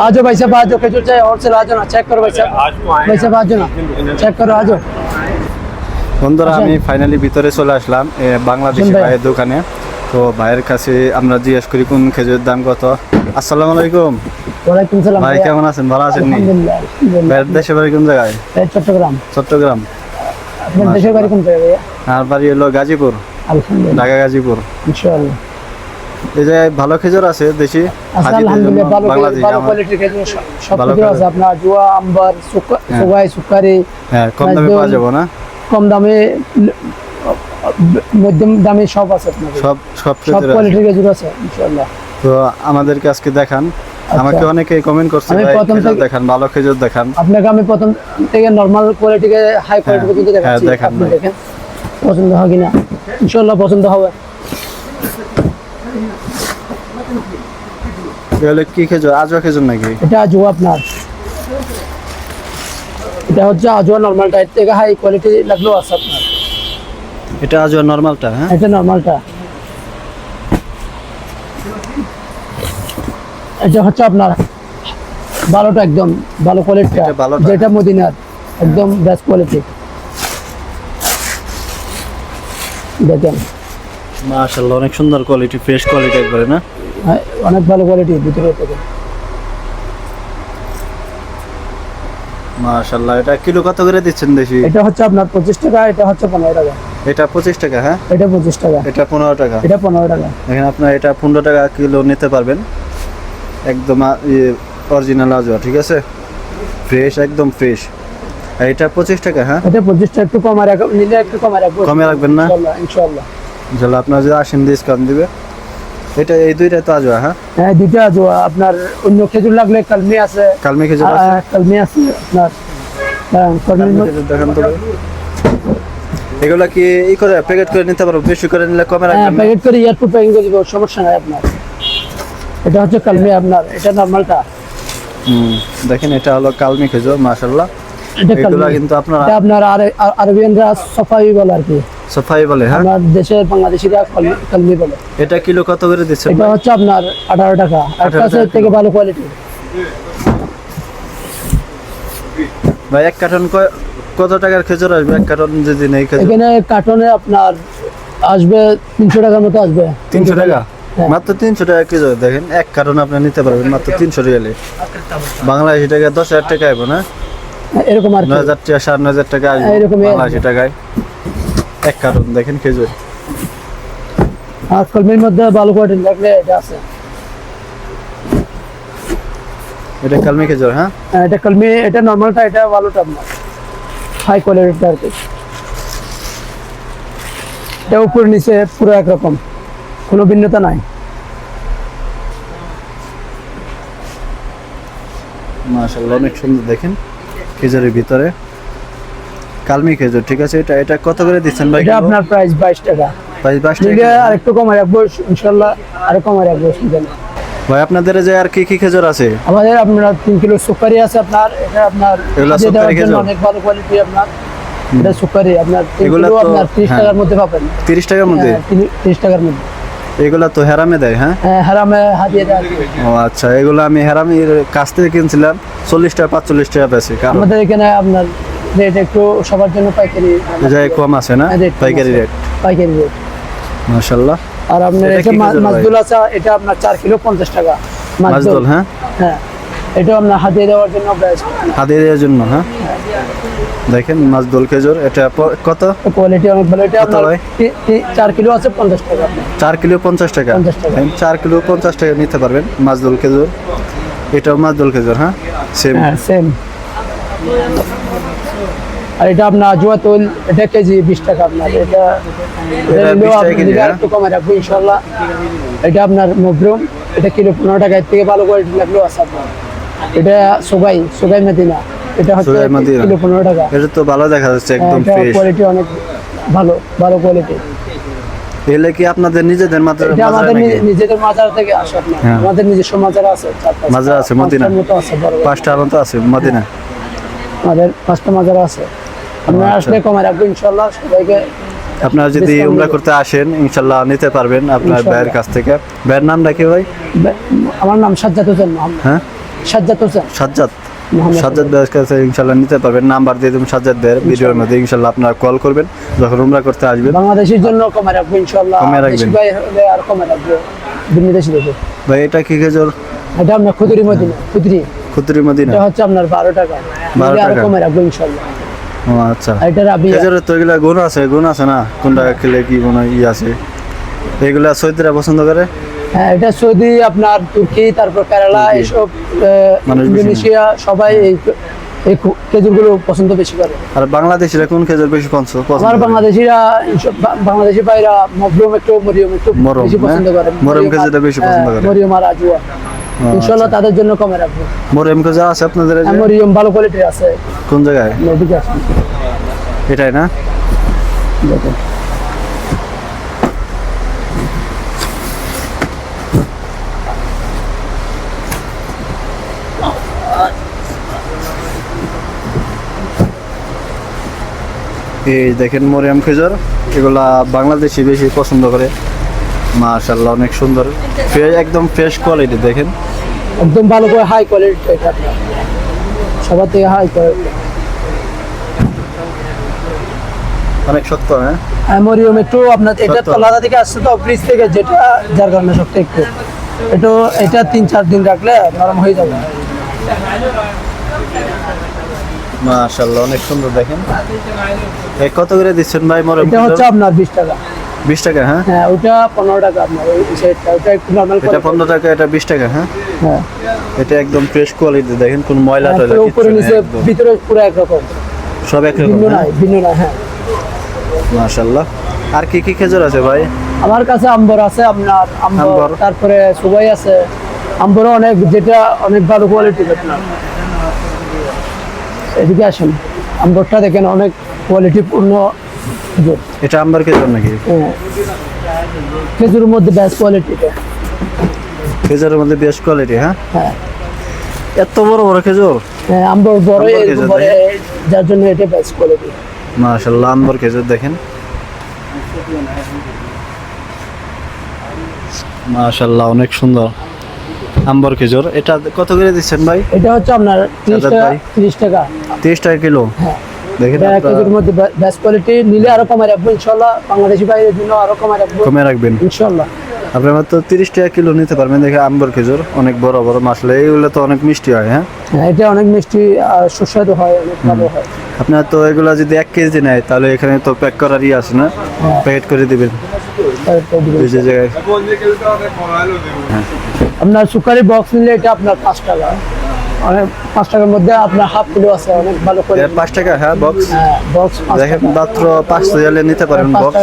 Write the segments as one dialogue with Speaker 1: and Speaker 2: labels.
Speaker 1: आ जाओ भाई साहब आ जाओ खजूर चाहे और चला आ जाओ ना चेक करो भाई साहब
Speaker 2: आज तो आए
Speaker 1: भाई साहब आ जाओ ना चेक करो आ जाओ
Speaker 3: বন্ধুরা
Speaker 1: আচ্ছা।
Speaker 3: আমি ফাইনালি ভিতরে চলে আসলাম এ, বাংলাদেশি
Speaker 1: শুনবে?
Speaker 3: ভাইয়ের দোকানে তো ভাইয়ের কাছে আমরা জিজ্ঞেস করি কোন খেজুরের দাম কত আসসালামু আলাইকুম
Speaker 1: ওয়ালাইকুম সালাম
Speaker 3: ভাই কেমন আছেন ভালো আছেন নি
Speaker 1: আলহামদুলিল্লাহ আলহামদুলিল্লাহ।
Speaker 3: ভাইয়ের দেশে বাড়ি কোন জায়গায়
Speaker 1: এই চট্টগ্রাম
Speaker 3: চট্টগ্রাম
Speaker 1: আপনার দেশের বাড়ি কোন জায়গায় ভাইয়া
Speaker 3: আর বাড়ি হলো গাজীপুর
Speaker 1: আলহামদুলিল্লাহ
Speaker 3: ঢাকা গাজীপুর
Speaker 1: ইনশাআল্লাহ
Speaker 3: এই যে ভালো খেজুর আছে দেশি
Speaker 1: আচ্ছা আলহামদুলিল্লাহ ভালো
Speaker 3: বাংলাদেশি
Speaker 1: ভালো
Speaker 3: আমার-
Speaker 1: কোয়ালিটির খেজুর সব- সব খেজুর। আছে আপনার জুয়া আম্বার। সুগাই সুকারি
Speaker 3: হ্যাঁ কম দামে পাওয়া যাব না?
Speaker 1: কম দামে মধ্যম দামে সব আছে আপনার
Speaker 3: সব সব
Speaker 1: সব কোয়ালিটির খেজুর আছে ইনশাআল্লাহ।
Speaker 3: তো আমাদেরকে আজকে দেখান। আমাকে অনেকে কমেন্ট করছে
Speaker 1: আমি
Speaker 3: ভাই খেজুর দেখান ভালো খেজুর দেখান।
Speaker 1: আপনাকে আমি প্রথম থেকে নরমাল কোয়ালিটিকে হাই কোয়ালিটি পর্যন্ত
Speaker 3: হ্যাঁ, দেখান
Speaker 1: পছন্দ হয় কিনা? ইনশাআল্লাহ পছন্দ হবে।
Speaker 3: এগুলো কি খেজুর? আজওয়া খেজুর নাকি?
Speaker 1: এটা আজুয়া আপনার। এটা হচ্ছে আজুয়া নরমালটা। এর থেকে হাই কোয়ালিটি লাগলেও আছে আপনার।
Speaker 3: এটা নর্মালটা হ্যাঁ?
Speaker 1: এটা নরমালটা। এটা হচ্ছে আপনার ভালোটা একদম ভালো কোয়ালিটিটা। যেটা মদিনার একদম বেস্ট কোয়ালিটি দেখেন।
Speaker 3: মাশাআল্লাহ অনেক সুন্দর কোয়ালিটি ফ্রেশ কোয়ালিটি একবারে না?
Speaker 1: হ্যাঁ, অনেক ভালো কোয়ালিটি ভিতরে থেকে।
Speaker 3: মাশাআল্লাহ এটা কিলো কত করে দিচ্ছেন দেশি?
Speaker 1: এটা হচ্ছে আপনার পঁচিশ টাকা এটা হচ্ছে পনেরো টাকা।
Speaker 3: এটা পঁচিশ টাকা হ্যাঁ?
Speaker 1: এটা পঁচিশ টাকা।
Speaker 3: এটা পনেরো টাকা।
Speaker 1: এটা পনেরো টাকা।
Speaker 3: এখানে আপনার এটা পনেরো টাকা কিলো নিতে পারবেন। একদম অরিজিনাল আজওয়া ঠিক আছে? ফ্রেশ একদম ফ্রেশ এটা পঁচিশ টাকা হ্যাঁ?
Speaker 1: এটা পঁচিশটা একটু কমে রাখা নিলে একটু কমে রাখব।
Speaker 3: কমে রাখবেন না?
Speaker 1: ইনশাল্লাহ ইনশাল্লাহ
Speaker 3: আপনার যদি আসেন ডিসকাউন্ট দিবে এটা এই দুইটা তো আজওয়া হ্যাঁ?
Speaker 1: হ্যাঁ দুইটা আছে আপনার অন্য খেজুর লাগলে কালমি আছে।
Speaker 3: কালমি খেজুর আছে?
Speaker 1: কালমি আছে আপনার। হ্যাঁ,
Speaker 3: এগুলা কি ই করে প্যাকেট করে নিতে পারব? বেশি করে নিলে কমে রাখবেন?
Speaker 1: প্যাকেট করে এয়ারপোর্ট প্যাকিং করে দেবো সমস্যা নাই আপনার। এটা হচ্ছে কালমি আপনার এটা নর্মালটা
Speaker 3: হুম, দেখেন এটা হলো কালমি খেজুর মাশাল্লাহ
Speaker 1: এটা
Speaker 3: এগুলা কিন্তু আপনার
Speaker 1: আপনার আরবিয়ানরা সফাই বলে আর কি।
Speaker 3: সফাই বলে হ্যাঁ?
Speaker 1: আমার দেশের বাংলাদেশিরা কালমি- বলে।
Speaker 3: এটা কিলো কত করে দিচ্ছেন
Speaker 1: এটা হচ্ছে আপনার আঠারো টাকা। একটা আছে থেকে ভালো কোয়ালিটি
Speaker 3: ভাই এক কার্টন কত টাকার খেজুর আসবে? এক কার্টন যদি নেই খেজুর?
Speaker 1: এখানে কার্টনে আপনার আসবে তিনশো টাকার মতো আসবে।
Speaker 3: তিনশো টাকা?
Speaker 1: হ্যাঁ।
Speaker 3: মাত্র তিনশো টাকা কেজি দেখেন এক কার্টন আপনি নিতে পারবেন মাত্র তিনশো রিয়ালে। বাংলাদেশি টাকায় দশ হাজার টাকা আসবে না?
Speaker 1: এরকম আর
Speaker 3: নয় হাজার টাকা সাড়ে নয় হাজার টাকা আসবে। বাংলাদেশি টাকায়। এক কার্টন দেখেন খেজুর।
Speaker 1: আর কলমির মধ্যে ভালো কোয়ালিটি লাগলে এটা আছে।
Speaker 3: এটা কালমি খেজুর হ্যাঁ?
Speaker 1: হ্যাঁ, এটা কলমি এটা নর্মালটা এটা ভালোটা আপনার। হাই কোয়ালিটিটা আর কি। এটা উপর নিচে পুরো একরকম কোনো ভিন্নতা নাই।
Speaker 3: মাশাল্লাহ অনেক সুন্দর দেখেন খেজুরের ভিতরে। কালমি খেজুর ঠিক আছে? এটা এটা কত করে দিচ্ছেন ভাই?
Speaker 1: এটা আপনার প্রাইস বাইশ টাকা।
Speaker 3: প্রাইস বাইশ টাকা।
Speaker 1: আর একটু কমে রাখব ইনশাল্লাহ আরও কমে রাখব
Speaker 3: ভাই আপনাদের যে আর কি কি খেজুর আছে?
Speaker 1: আমাদের আপনার তিন কিলো সুপারি আছে আপনার এটা আপনার
Speaker 3: এগুলা সুপারি খেজুর?
Speaker 1: অনেক ভালো কোয়ালিটি আপনার। এটা সুপারি আপনার
Speaker 3: এগুলা
Speaker 1: আপনার তিরিশ
Speaker 3: হ্যাঁ।
Speaker 1: টাকার মধ্যে পাবেন।
Speaker 3: তিরিশ টাকার মধ্যে?
Speaker 1: হ্যাঁ, তিরি- তিরিশ টাকার মধ্যে।
Speaker 3: এগুলা তো হেরামে দেয় হ্যাঁ?
Speaker 1: হ্যাঁ হারামে হাতিয়ে দেওয়া
Speaker 3: ও আচ্ছা এগুলো আমি হেরামির কাছ থেকে কিনছিলাম চল্লিশ টাকা পাঁচচল্লিশ টাকা কারণ
Speaker 1: আমাদের এখানে আপনার রেট একটু সবার জন্য পাইকারি
Speaker 3: যাই কম আছে না? পাইকারি রেট
Speaker 1: পাইকারি রেট
Speaker 3: মাশাল্লাহ
Speaker 1: আর আপনার
Speaker 3: কি খেজুর
Speaker 1: মাছদুল আছে এটা আপনার চার কিলো পঞ্চাশ টাকা।
Speaker 3: মাছদোল। হ্যাঁ?
Speaker 1: হ্যাঁ। এটা আপনার হাতিয়ে দেওয়ার জন্য
Speaker 3: হাতে দেওয়ার জন্য হ্যাঁ? দেখেন মাছদোল খেজুর এটা কত?
Speaker 1: কোয়ালিটি অনেক ভালো। এটা আপনার
Speaker 3: ভাই?
Speaker 1: তি- তি- চার কিলো আছে পঞ্চাশ টাকা। আপনার
Speaker 3: চার কিলো পঞ্চাশ টাকা।
Speaker 1: 50 টাকা।
Speaker 3: দেখেন, চার কিলো পঞ্চাশ টাকা নিতে পারবেন মাছদোল খেজুর। এটাও মাছদোল খেজুর হ্যাঁ? সেম
Speaker 1: হ্যাঁ সেম আর এটা আপনার জুয়া তৈল এটা কেজি বিশ টাকা আপনার। এটা এটা
Speaker 3: এটা
Speaker 1: নিলেও
Speaker 3: 20 টাকা
Speaker 1: আপনি
Speaker 3: কেজি,
Speaker 1: দিলে
Speaker 3: হ্যাঁ?
Speaker 1: একটু কমে রাখব ইনশাল্লাহ এটা আপনার মবরুম এটা কিলো পনেরো টাকা এর থেকে ভালো কোয়ালিটি লাগলেও আছে আপনার এটা সোগাই সোগাই মেদিনা। এটা হচ্ছে কিলো পনেরো টাকা।
Speaker 3: এটা তো ভালো দেখা যাচ্ছে একদম
Speaker 1: কোয়ালিটি অনেক ভালো ভালো কোয়ালিটি
Speaker 3: এগুলো কি আপনাদের নিজেদের
Speaker 1: আমাদের নিজেদের মাজার থেকে আসে
Speaker 3: হ্যাঁ।
Speaker 1: আমাদের নিজস্ব মাজার আছে
Speaker 3: মাজার আছে, মদিনা।
Speaker 1: মতো আছে
Speaker 3: মদিনা।
Speaker 1: আমাদের পাঁচটা মাজার আছে। আপনারা
Speaker 3: আচ্ছা।
Speaker 1: আসলে কমে রাখব ইনশাল্লাহ সবাইকে
Speaker 3: আপনারা যদি উমরা করতে আসেন ইনশাল্লাহ নিতে পারবেন আপনার ভাইয়ের কাছ থেকে। ভাইয়ের নাম ভাই?
Speaker 1: আমার নাম সাজ্জাদ হোসেন মোহাম্মদ।
Speaker 3: হ্যাঁ?
Speaker 1: সাজ্জাদ হোসেন।
Speaker 3: সাজ্জাদ। সাজ্জাদ ভাইয়ের কাছে ইনশাল্লাহ নিতে পারবেন। নাম্বার দিয়ে দেবেন সাজ্জাদ ভাইয়ের ভিডিওর মধ্যে। ইনশাল্লাহ আপনারা কল করবেন যখন উমরা করতে আসবেন।
Speaker 1: বাংলাদেশের জন্য কমে রাখব ইনশাল্লাহ
Speaker 3: কমে রাখবেন।
Speaker 1: ভাই আর কমে রাখব। বিদেশি দেশে
Speaker 3: ভাই। এটা কি খেজুর?
Speaker 1: এটা আপনার খুদরি মদিনা। খুদরি।
Speaker 3: খুতুরি মদিনা।
Speaker 1: এটা হচ্ছে আপনার বারো টাকা।
Speaker 3: 12 টাকা।
Speaker 1: কমে রাখব ইনশাল্লাহ
Speaker 3: ও আচ্ছা।
Speaker 1: এটা রাবি
Speaker 3: খেজুরের তো এগুলা গুণ আছে গুণ আছে না? কোনটা খেলে কি মনে ই আছে? এগুলা সৈদিরা পছন্দ করে?
Speaker 1: হ্যাঁ এটা সৌদি আপনার তুর্কি তারপর কেরালা এসব আহ,
Speaker 3: মানুষ বেশি
Speaker 1: ইন্দোনেশিয়া সবাই এই এই খেজুরগুলো পছন্দ বেশি করে।
Speaker 3: আর বাংলাদেশিরা কোন খেজুর বেশি পছন্দ পছন্দ
Speaker 1: আমার
Speaker 3: করে?
Speaker 1: বাংলাদেশিরা বাংলাদেশি ভাইরা মবরুম একটু মরিয়ম একটু বেশি পছন্দ
Speaker 3: হ্যাঁ?
Speaker 1: করে।
Speaker 3: মরম খেজুরটা বেশি পছন্দ
Speaker 1: হ্যাঁ,
Speaker 3: করে।
Speaker 1: মরিয়ম আর আজুয়া ইনশাল্লাহ তাদের জন্য কমে রাখব।
Speaker 3: মরম খেজুর আছে আপনাদের এই যে?
Speaker 1: মরিয়ম ভালো কোয়ালিটির আছে।
Speaker 3: কোন জায়গায়?
Speaker 1: এদিকে আসুন
Speaker 3: এটাই না?
Speaker 1: দেখুন।
Speaker 3: এই দেখেন মরিয়াম খেজুর এগুলা বাংলাদেশি বেশি পছন্দ করে। মাশাল্লাহ অনেক সুন্দর। ফ্রেশ একদম ফ্রেশ কোয়ালিটি দেখেন।
Speaker 1: একদম ভালো করে হাই কোয়ালিটি এটা সবার থেকে হাই কোয়ালিটি
Speaker 3: অনেক শক্ত হ্যাঁ?
Speaker 1: মরিয়ম একটু আপনার এটা। তলাদা থেকে আসছে তো ব্রিজ থেকে যেটা যার কারণে শক্ত একটু। একটু এটা তিন চার দিন রাখলে নরম হয়ে যাবে।
Speaker 3: মাশাল্লাহ অনেক সুন্দর দেখেন। এই কত করে দিচ্ছেন ভাই মরিয়াম
Speaker 1: এটা হচ্ছে আপনার বিশ টাকা।
Speaker 3: বিশ টাকা হ্যাঁ?
Speaker 1: হ্যাঁ ওটা পনেরো টাকা আপনার ওই সেটটা ওটা একটু নর্মাল
Speaker 3: এটা পনেরো টাকা এটা বিশ টাকা হ্যাঁ?
Speaker 1: হ্যাঁ।
Speaker 3: এটা একদম ফ্রেশ কোয়ালিটি দেখেন কোন ময়লা
Speaker 1: হ্যাঁ,
Speaker 3: টয়লা কিচ্ছু
Speaker 1: উপরে নিচে ভিতরে পুরো একরকম।
Speaker 3: সব এক রকম
Speaker 1: ভিন্ন
Speaker 3: হ্যাঁ?
Speaker 1: নাই ভিন্ন নাই হ্যাঁ।
Speaker 3: মাশাল্লাহ আর কি কি খেজুর আছে ভাই?
Speaker 1: আমার কাছে আম্বর আছে আপনার আম্বর
Speaker 3: আম্বর।
Speaker 1: তারপরে সুবাই আছে। আম্বরও অনেক যেটা অনেক ভালো কোয়ালিটি আপনার। এদিকে আসেন। আম্বরটা দেখেন অনেক কোয়ালিটি পূর্ণ খেজুর
Speaker 3: এটা আম্বার খেজুর নাকি?
Speaker 1: হ্যাঁ। খেজুরের মধ্যে বেস্ট কোয়ালিটিটা
Speaker 3: খেজুরের মধ্যে বেশ কোয়ালিটি হ্যাঁ?
Speaker 1: হ্যাঁ।
Speaker 3: এত বড় বড় খেজুর?
Speaker 1: হ্যাঁ
Speaker 3: আম্বর
Speaker 1: বড় যার জন্য এটা বেস্ট কোয়ালিটি
Speaker 3: মাশাল্লাহ আম্বর খেজুর দেখেন। মাশাল্লাহ অনেক সুন্দর। আম্বর খেজুর এটা কত করে দিচ্ছেন ভাই?
Speaker 1: এটা হচ্ছে আপনার তিরিশ
Speaker 3: সাজাদ
Speaker 1: টাকা
Speaker 3: ভাই।
Speaker 1: তিরিশ টাকা।
Speaker 3: তিরিশ টাকা কিলো?
Speaker 1: হ্যাঁ।
Speaker 3: দেখেন
Speaker 1: মধ্যে বেস্ট কোয়ালিটি নিলে আরও কমায় রাখব ইনশাল্লাহ। বাংলাদেশি বাইরের জন্য আরও কমায় রাখব।
Speaker 3: কমে রাখবেন।
Speaker 1: ইনশাল্লাহ।
Speaker 3: আপনি মাত্র তিরিশ টাকা কিলো নিতে পারবেন। দেখে আম্বর খেজুর অনেক বড় বড় মাসলে এইগুলো তো অনেক মিষ্টি হয় হ্যাঁ?
Speaker 1: হ্যাঁ এটা অনেক মিষ্টি আর সুস্বাদু হয় অনেক ভালো হয়।
Speaker 3: আপনার তো এগুলো যদি এক কেজি নেয় তাহলে এখানে তো প্যাক করারই আছে না?
Speaker 1: হ্যাঁ।
Speaker 3: প্যাকেট করে দিবেন।
Speaker 1: তারপর দিবেন।
Speaker 3: এই যে জায়গায়।
Speaker 1: আপনার সুকারি বক্স নিলে এটা আপনার পাঁচ টাকা। অনেক পাঁচ টাকার মধ্যে আপনার হাফ কিলো আছে অনেক ভালো করে
Speaker 3: পাঁচ টাকা হ্যাঁ বক্স
Speaker 1: হ্যাঁ বক্স
Speaker 3: দেখেন মাত্র পাঁচ রিয়ালে নিতে পারেন বক্স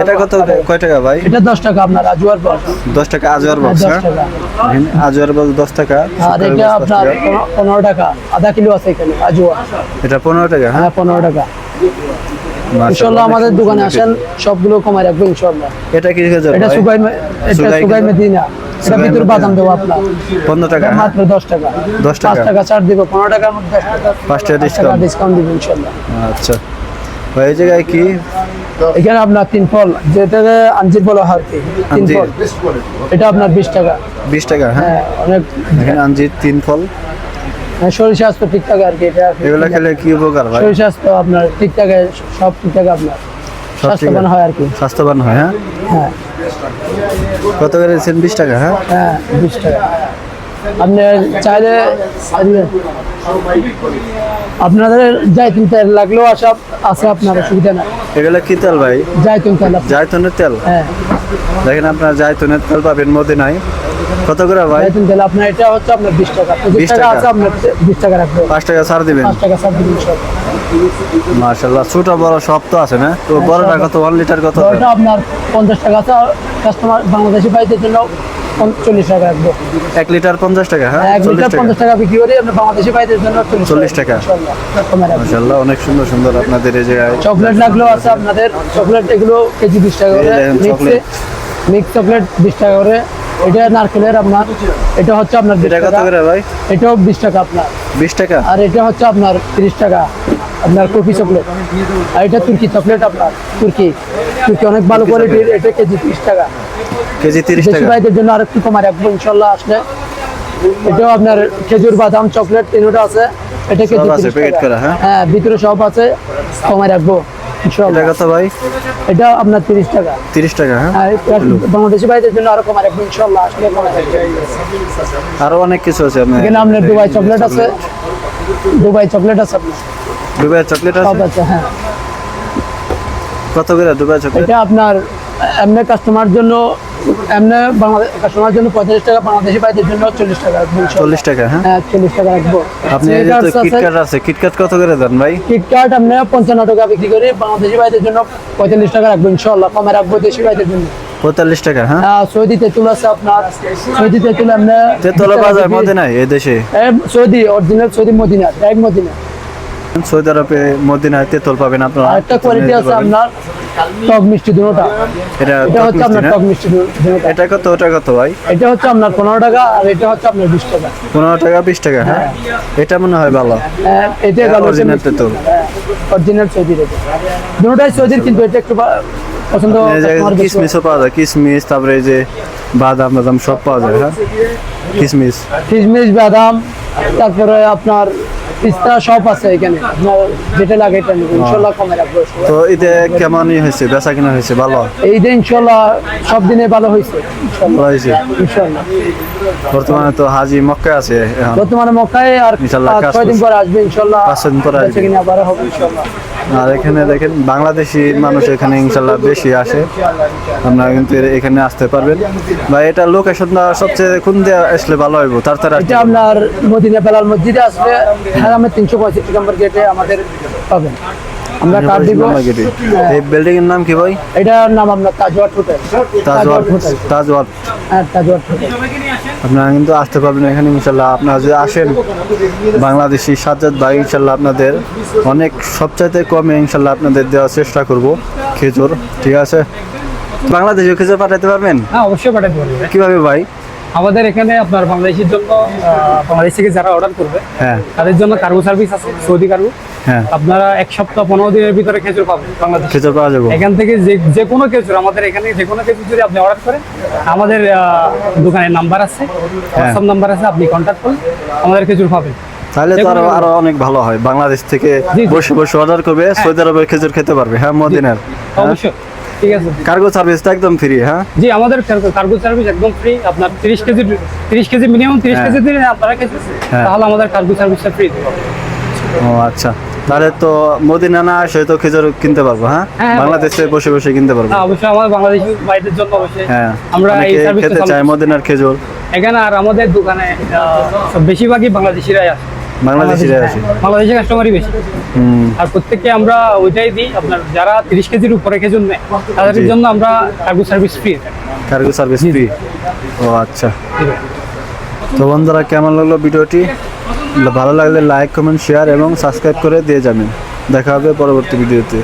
Speaker 3: এটা কত কয় টাকা ভাই?
Speaker 1: এটা দশ টাকা আপনার আজুয়ার বক্স
Speaker 3: দশ টাকা আজওয়ার বক্স হ্যাঁ? দেখেন, আজওয়ার বক্স দশ টাকা
Speaker 1: আর এটা আপনার পনেরো- টাকা আধা কিলো আছে এখানে আজুয়া
Speaker 3: এটা পনেরো টাকা হ্যাঁ?
Speaker 1: হ্যাঁ পনেরো টাকা। ইনশাল্লাহ আমাদের দোকানে আসেন সবগুলো কমায় রাখব ইনশাল্লাহ
Speaker 3: এটা কি
Speaker 1: এটা সুগাই এটা
Speaker 3: সুগাই
Speaker 1: সুগাই মেদিনা।
Speaker 3: সুগাই
Speaker 1: ভিতর বাদাম দেবো আপনার।
Speaker 3: পনেরো টাকা হ্যাঁ?
Speaker 1: মাত্র দশ টাকা।
Speaker 3: 10
Speaker 1: পাঁচ
Speaker 3: টাকা।
Speaker 1: টাকা ছাড় দিব পনেরো টাকার মধ্যে। দশ টাকা
Speaker 3: পাঁচ টাকা discount।
Speaker 1: ডিসকাউন্ট দিব ইনশাল্লাহ।
Speaker 3: আচ্ছা। এই জায়গায় কি?
Speaker 1: এখানে আপনার তিন ফল। যেটাকে আঞ্জির বলা হয় তিন। ফল। এটা আপনার বিশ টাকা।
Speaker 3: বিশ টাকা হ্যাঁ?
Speaker 1: হ্যাঁ অনেক
Speaker 3: এখানে আঞ্জির তিন ফল।
Speaker 1: হ্যাঁ, শরীর স্বাস্থ্য ঠিকঠাক আর কি এটা
Speaker 3: এগুলো খেলে কি উপকার ভাই?
Speaker 1: শরীর স্বাস্থ্য আপনার ঠিকঠাক সব ঠিকঠাক আপনার। স্বাস্থ্যবান হয় আর কি।
Speaker 3: স্বাস্থ্যবান হয় হ্যাঁ?
Speaker 1: হ্যাঁ।
Speaker 3: কত করে দিচ্ছেন? বিশ টাকা হ্যাঁ?
Speaker 1: হ্যাঁ বিশ টাকা। আপনি চাইলে আপনাদের জাইতুন তেল লাগলেও আসা আছে আপনার অসুবিধা নাই।
Speaker 3: এগুলো কি তেল ভাই?
Speaker 1: জাইতুন তেল আপনার।
Speaker 3: জায়তনের তেল?
Speaker 1: হ্যাঁ।
Speaker 3: দেখেন আপনার জায়তনের তেল পাবেন মদিনায়। কত করে ভাই?
Speaker 1: জাইতুন তেল আপনার এটা হচ্ছে আপনার বিশ টাকা।
Speaker 3: 20
Speaker 1: টাকা। আছে আপনার বিশ টাকা রাখব।
Speaker 3: পাঁচ টাকা ছাড় দিবেন?
Speaker 1: পাঁচ টাকা সাত দিন ইনশাল্লাহ।
Speaker 3: মার্শাল্লাহ ছোট বড় সব তো আছে না? তো বড়টা কত? ওয়ান লিটার কত?
Speaker 1: আপনার পঞ্চাশ টাকা আছে কাস্টমার বাংলাদেশি পাইতে জন্য চল্লিশ টাকা রাখব।
Speaker 3: এক লিটার পঞ্চাশ টাকা হ্যাঁ?
Speaker 1: এক লিটার পঞ্চাশ টাকা বিক্রি করি আপনার বাংলাদেশি পাইতে জন্য
Speaker 3: চল্লিশ টাকা। মার্শাল্লাহ অনেক সুন্দর সুন্দর আপনাদের এই জায়গায়।
Speaker 1: চকলেট লাগলেও আছে আপনাদের চকলেট এগুলো কেজি বিশ টাকা করে। Mix chocolate. বিশ টাকা করে। এটা নারকেলের আপনার এটা হচ্ছে আপনার
Speaker 3: এটা কত
Speaker 1: টাকা।
Speaker 3: করে ভাই?
Speaker 1: এটাও বিশ টাকা আপনার।
Speaker 3: বিশ টাকা?
Speaker 1: আর এটা হচ্ছে আপনার তিরিশ টাকা আপনার কফি চকলেট। আর এটা তুর্কি চকলেট আপনার তুর্কি। তুর্কি অনেক ভালো কোয়ালিটির এটা কেজি তিরিশ টাকা।
Speaker 3: কেজি তিরিশ টাকা।
Speaker 1: ভাইদের জন্য রাখব ইনশাল্লাহ আসলে। এটাও আপনার খেজুর বাদাম চকলেট তিনটা আছে। এটা কেজি 30।
Speaker 3: হ্যাঁ?
Speaker 1: হ্যাঁ ভিতরে সব আছে কমায় রাখব
Speaker 3: এটা কত ভাই?
Speaker 1: এটা আপনার তিরিশ টাকা।
Speaker 3: তিরিশ টাকা হ্যাঁ?
Speaker 1: এটা বাংলাদেশি ভাইদের জন্য আরও কমায় রাখব ইনশাআল্লাহ আসলে
Speaker 3: আরও অনেক কিছু আছে আপনার।
Speaker 1: এখানে আপনার দুবাই চকলেট আছে। দুবাই চকলেট আছে আপনার।
Speaker 3: দুবাই চকলেট
Speaker 1: সব
Speaker 3: আছে
Speaker 1: হ্যাঁ।
Speaker 3: কত করে দুবাই চকলেট
Speaker 1: এটা আপনার এমনি কাস্টমার জন্য এমনি বাংলাদেশ কাস্টমার জন্য পঁয়তাল্লিশ টাকা বাংলাদেশি ভাইদের জন্য চল্লিশ টাকা।
Speaker 3: চল্লিশ টাকা হ্যাঁ?
Speaker 1: হ্যাঁ চল্লিশ টাকা রাখব।
Speaker 3: আপনি তো আছে। কিটক্যাট কত করে দেন ভাই?
Speaker 1: কিটকাট আমরা পঞ্চান্ন টাকা বিক্রি করি বাংলাদেশি ভাইদের জন্য পঁয়তাল্লিশ টাকা রাখব ইনশাল্লাহ কমে রাখব দেশি ভাইদের জন্য।
Speaker 3: পঁয়তাল্লিশ টাকা হ্যাঁ?
Speaker 1: হ্যাঁ সৌদি তেঁতুল আছে আপনার সৌদি তেঁতুল আমরা
Speaker 3: তেতলা বাজার মধ্যে নাই এই দেশে?
Speaker 1: এ, সৌদি অরিজিনাল সৌদি মদিনা এক মদিনা
Speaker 3: সৌদি আরবে মদিনায় তেতল পাবেন আপনারা।
Speaker 1: একটা কোয়ালিটি আছে আপনার টক মিষ্টি দুটোটা
Speaker 3: এটা
Speaker 1: এটা হচ্ছে আপনার? টক মিষ্টি দুটোটা
Speaker 3: এটা কত? ওটা কত ভাই?
Speaker 1: এটা হচ্ছে আপনার পনেরো টাকা আর এটা হচ্ছে আপনার বিশ টাকা।
Speaker 3: পনেরো টাকা বিশ টাকা হ্যাঁ? এটা মনে হয় ভালো।
Speaker 1: হ্যাঁ, এটা
Speaker 3: এটা
Speaker 1: গেল
Speaker 3: original তেঁতুল।
Speaker 1: অরিজিনাল সৌদির দুটোটাই সৌদির কিন্তু এটা একটু পছন্দ হয়।
Speaker 3: কিসমিসও পাওয়া যায়। কিসমিস তারপরে যে বাদাম বাদাম সব পাওয়া যায় হ্যাঁ? কিসমিস।
Speaker 1: কিশমিশ বাদাম তারপরে আপনার পিস্তা সব আছে এখানে। যেটা লাগে এটা নেবেন ইনশাল্লাহ কমে রাখব
Speaker 3: তো এতে কেমনই হয়েছে বেচা কিনা হয়েছে ভালো?
Speaker 1: এই দিন ইনশাল্লাহ সব দিনে ভালো হয়েছে
Speaker 3: ভালো হয়েছে? বর্তমানে তো হাজি মক্কা আছে
Speaker 1: বর্তমানে মক্কায় আর
Speaker 3: কাজ
Speaker 1: ছয় দিন পর আসবে ইনশাল্লাহ
Speaker 3: পাঁচ দিন পর আসবে।
Speaker 1: কিনা আবার হবে ইনশাল্লাহ।
Speaker 3: আর এখানে দেখেন বাংলাদেশি মানুষ এখানে ইনশাল্লাহ বেশি আসে। আপনারা কিন্তু এখানে আসতে পারবেন। বা এটা লোকেশনটা সবচেয়ে কোন দিয়ে আসলে ভালো হইব? তাড়াতাড়ি তার
Speaker 1: এটা আপনার মদিনা বেলাল মসজিদে আসবে। হারামের তিনশো পঁয়ষট্টি নম্বর গেটে আমাদের পাবেন। আমরা কার্ড দিব
Speaker 3: এই বিল্ডিং এর নাম কি ভাই?
Speaker 1: এটার নাম আপনার তাজওয়াট হোটেল।
Speaker 3: তাজওয়াট
Speaker 1: হোটেল।
Speaker 3: তাজওয়াট
Speaker 1: হ্যাঁ তাজওয়াট হোটেল।
Speaker 3: আপনারা কিন্তু আসতে পারবেন এখানে ইনশাল্লাহ। আপনারা যদি আসেন বাংলাদেশি সাজ্জাদ ভাই ইনশাল্লাহ আপনাদের অনেক সবচাইতে কমে ইনশাল্লাহ আপনাদের দেওয়ার চেষ্টা করব খেজুর। ঠিক আছে? বাংলাদেশে খেজুর পাঠাতে পারবেন?
Speaker 2: হ্যাঁ অবশ্যই পাঠাতে পারবে।
Speaker 3: কীভাবে ভাই?
Speaker 2: আমাদের এখানে আপনার বাংলাদেশের জন্য বাংলাদেশ থেকে যারা অর্ডার করবে
Speaker 3: হ্যাঁ।
Speaker 2: তাদের জন্য কার্গো সার্ভিস আছে সৌদি কার্গো
Speaker 3: হ্যাঁ।
Speaker 2: আপনারা এক সপ্তাহ পনেরো দিনের ভিতরে খেজুর পাবেন বাংলাদেশ।
Speaker 3: খেজুর পাওয়া যাব।
Speaker 2: এখান থেকে যে যে কোনো খেজুর আমাদের এখানে যে কোনো খেজুর যদি আপনি অর্ডার করেন আমাদের দোকানের নাম্বার আছে হোয়াটসঅ্যাপ নাম্বার আছে আপনি কন্ট্যাক্ট করুন আমাদের খেজুর পাবেন।
Speaker 3: তাহলে তো আরও আরও অনেক ভালো হয়। বাংলাদেশ থেকে। বসে বসে অর্ডার করবে সৌদি আরবের খেজুর খেতে পারবে। হ্যাঁ মদিনার।
Speaker 2: অবশ্যই। ঠিক আছে।
Speaker 3: কার্গো সার্ভিসটা একদম ফ্রি হ্যাঁ?
Speaker 2: জি আমাদের কার্গো সার্ভিস একদম ফ্রি আপনার তিরিশ কেজি তিরিশ কেজি মিনিমাম
Speaker 3: হ্যাঁ।
Speaker 2: কেজি দিলে আপনারা খেতে
Speaker 3: হ্যাঁ।
Speaker 2: তাহলে আমাদের কার্গো সার্ভিসটা ফ্রি
Speaker 3: ও আচ্ছা। তাহলে তো মদিনা না আসে তো খেজুর কিনতে পারব হ্যাঁ?
Speaker 2: হ্যাঁ।
Speaker 3: বাংলাদেশে বসে বসে কিনতে পারব।
Speaker 2: অবশ্যই আমাদের বাংলাদেশি ভাইদের জন্য অবশ্যই।
Speaker 3: হ্যাঁ
Speaker 2: আমরা এই
Speaker 3: অনেকে
Speaker 2: সার্ভিসটা
Speaker 3: খেতে চায় মদিনার খেজুর।
Speaker 2: এখানে আর আমাদের দোকানে বেশিরভাগই বাংলাদেশিরাই আসে।
Speaker 3: বাংলাদেশিরা আছে।
Speaker 2: বাংলাদেশি কাস্টমারই বেশি। আর প্রত্যেককে আমরা ওইটাই দিই আপনার যারা তিরিশ কেজির উপরে খেজুর নেয় তাদের জন্য আমরা cargo service free
Speaker 3: cargo service free ও আচ্ছা। তো বন্ধুরা কেমন লাগল ভিডিওটি? ভালো লাগলে লাইক কমেন্ট শেয়ার এবং সাবস্ক্রাইব করে দিয়ে যাবেন। দেখা হবে পরবর্তী ভিডিওতে।